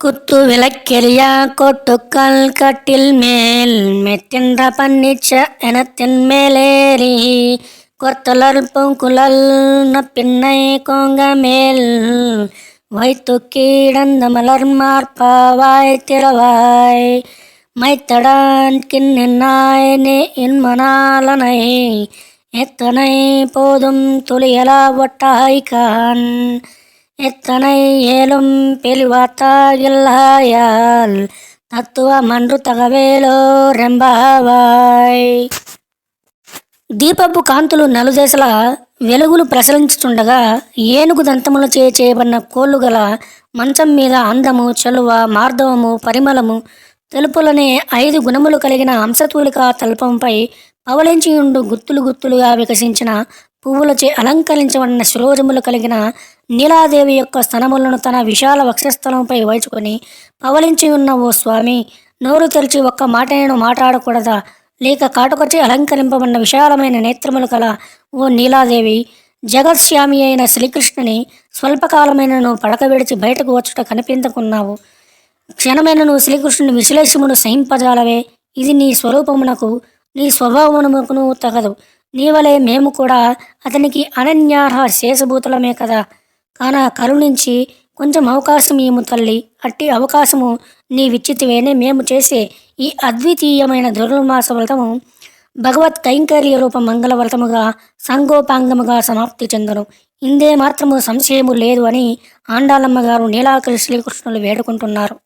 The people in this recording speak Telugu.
குத்து விளக்கெரியா கோட்டுக்கால் கட்டில் மேல் மெத்தின்ற பன்னிச்ச எனத்தின் மேலேறி கொத்தலர் பூங்குழல் பின்னை கோங்க மேல் வைத்து கீடந்த மலர் மார்பாவாய் திறவாய் மைத்தடான் கிண்ணாய் நே இன்மனாலனை எத்தனை போதும் துளியலா ஒட்டாய்கான் எத்தனை ஏலும் పెలివాతాగిల్లాయాల్ తత్వ మండ్రు తగవేలో రెంబావాయ్ దీపపు కాంతులు నలుదేశల వెలుగులు ప్రసరించుచుండగా ఏనుగు దంతముల చే చేయబడిన కోళ్ళు గల మంచం మీద అందము చలువ మార్దవము పరిమళము తెలుపులనే ఐదు గుణములు కలిగిన అంశతూలిక తల్పంపై పవలించియుండు గుత్తులు గుత్తులుగా వికసించిన పువ్వులచే అలంకరించబడిన శిరోజములు కలిగిన నీలాదేవి యొక్క స్తనములను తన విశాల వక్షస్థలంపై వైచుకొని పవలించి ఉన్న ఓ స్వామి నోరు తెరిచి ఒక్క మాట నేను మాట్లాడకూడదా? లేక కాటుకొచ్చి అలంకరింపబడిన విశాలమైన నేత్రములు కల ఓ నీలాదేవి జగత్స్వామి అయిన శ్రీకృష్ణుని స్వల్పకాలమైనను పడక విడిచి బయటకు వచ్చుట కనిపించకున్నావు. క్షణమైనను శ్రీకృష్ణుని విశ్లేషమును సహింపజాలవే. ఇది నీ స్వరూపమునకు నీ స్వభావమునకును తగదు. నీవలే మేము కూడా అతనికి అనన్యార్హ శేషభూతులమే కదా. కాన కరుణించి కొంచెం అవకాశం ఏము తల్లి అట్టి అవకాశము నీ విచ్చితివేనే మేము చేసే ఈ అద్వితీయమైన దుర్మాస వ్రతము భగవత్ కైంకర్య రూప మంగళ వ్రతముగా సంగోపాంగముగా సమాప్తి చెందను. ఇందే మాత్రము సంశయము లేదు అని ఆండాలమ్మ గారు నీలాకరి శ్రీకృష్ణులు వేడుకుంటున్నారు.